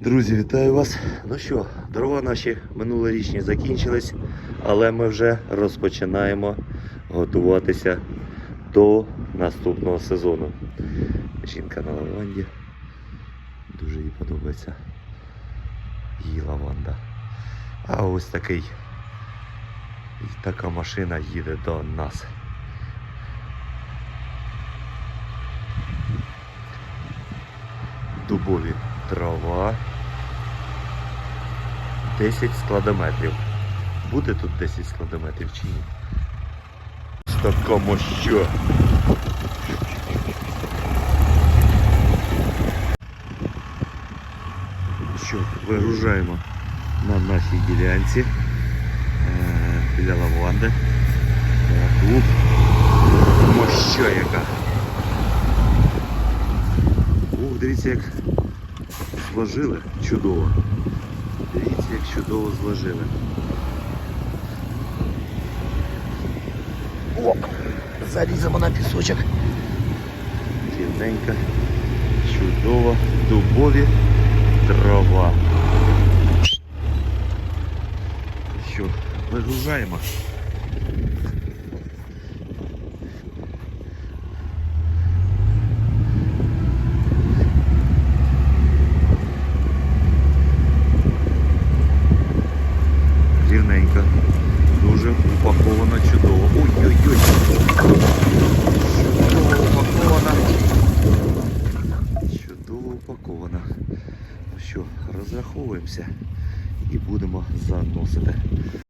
Друзі, вітаю вас. Ну що, дрова наші минулорічні закінчились, але ми вже розпочинаємо готуватися до наступного сезону. Жінка на лаванді. Дуже їй подобається її лаванда. А ось такий. І така машина їде до нас. Дубові трава. 10 складометрів. Буде тут 10 складометрів чи ні? Такому що? Що, вигружаємо на нашій ділянці е, біля лаванди. Моща яка. Ух, дивіться, як зложили чудово. Дивіться, як чудово зложили. О, заліземо на пісочок. Рівненько, чудово, дубові дрова. Що, вигружаємо? Рівненько. Дуже упаковано чудово. Ой-ой-ой. Чудово упаковано. Чудово упаковано. Ну що, розраховуємося і будемо заносити.